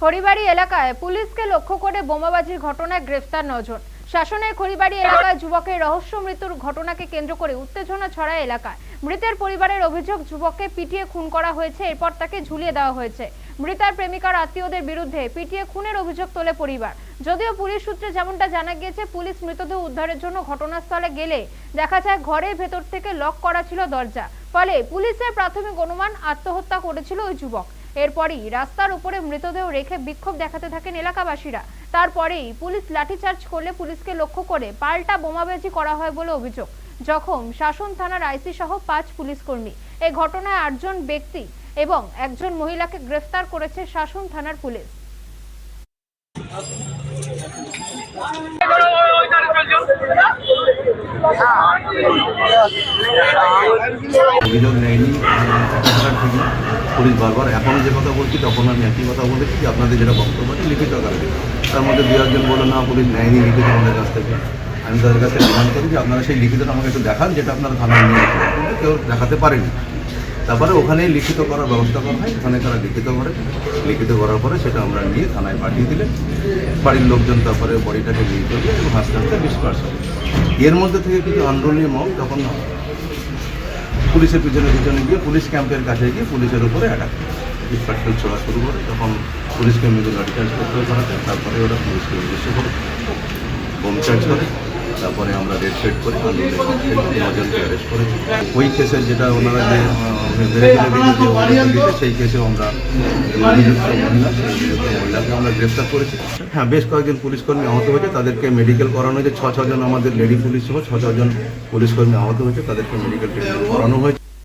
খড়িবাড়ি এলাকায় পুলিশকে লক্ষ্য করে বোমাবাজির ঘটনায় গ্রেফতার নজন শাসনের খড়িবাড়ি এলাকায় যুবকের রহস্য মৃত্যুর ঘটনাকে কেন্দ্র করে উত্তেজনা ছড়ায় এলাকায়। মৃতের পরিবারের অভিযোগ, যুবককে পিটিয়ে খুন করা হয়েছে, এরপর তাকে ঝুলিয়ে দেওয়া হয়েছে। মৃতার প্রেমিকার আত্মীয়দের বিরুদ্ধে পিটিয়ে খুনের অভিযোগ তোলে পরিবার। যদিও পুলিশ সূত্রে যেমনটা জানা গিয়েছে, পুলিশ মৃতদেহ উদ্ধারের জন্য ঘটনাস্থলে গেলে দেখা যায় ঘরের ভেতর থেকে লক করা ছিল দরজা। ফলে পুলিশের প্রাথমিক অনুমান আত্মহত্যা করেছিল ওই যুবক। এরপরই রাস্তার উপরে মৃতদেহ রেখে বিক্ষোভ দেখাতে থাকেন এলাকাবাসীরা। তারপরেই পুলিশ লাঠিচার্জ করলে পুলিশকে লক্ষ্য করে পাল্টা বোমাবাজি করা হয় বলে অভিযোগ। জখম শাসন থানার আইসি সহ পাঁচ পুলিশ কর্মী। এই ঘটনায় আটজন ব্যক্তি এবং একজন মহিলাকে গ্রেফতার করেছে শাসন থানার পুলিশ। অভিযোগ নেয়নি। পুলিশ বারবার এখনও যে কথা বলছি, তখন আমি একই কথা বলেছি আপনাদের যেটা বক্তব্য আছে লিখিত আকারে। তার মধ্যে দু একজন বলল না, পুলিশ নেয়নি লিখিত আমাদের কাছ থেকে। আমি তাদের কাছে ডিমান্ড করি যে আপনারা সেই লিখিতটা আমাকে একটু দেখান, যেটা আপনারা থানায় নিয়ে কিন্তু কেউ দেখাতে পারেনি। তারপরে ওখানেই লিখিত করার ব্যবস্থা করা হয়। ওখানে তারা লিখিত করে। লিখিত করার পরে সেটা আমরা নিয়ে থানায় পাঠিয়ে দিলে বাড়ির লোকজন তারপরে বডিটাকে নিয়ে চলে এবং হাসতে হাসতে ডিসপার্স হবে এর মধ্যে থেকে কিছু আন্দোলনীয় মত তখন পুলিশের পিছনে পিছনে গিয়ে পুলিশ ক্যাম্পের কাছে গিয়ে পুলিশের উপরে অ্যাটাক ইন্সপেক্টর ছোড়া শুরু করে, তখন মিলে গাড়ি চার্জ করতে হয় তারপরে ওরা পুলিশকে উদ্দেশ্য করে। বোম চার্জ করে। তারপরে আমরা রেড সেট করে ওই কেসের যেটা ওনারা যে সেই কেসে আমরা মহিলাকে আমরা গ্রেফতার করেছি। হ্যাঁ বেশ কয়েকজন পুলিশকর্মী আহত হয়েছে, তাদেরকে মেডিকেল করানো হয়েছে। ছ ছজন আমাদের লেডি পুলিশ সহ ছ ছজন পুলিশকর্মী আহত হয়েছে, তাদেরকে মেডিকেল করানো হয়েছে।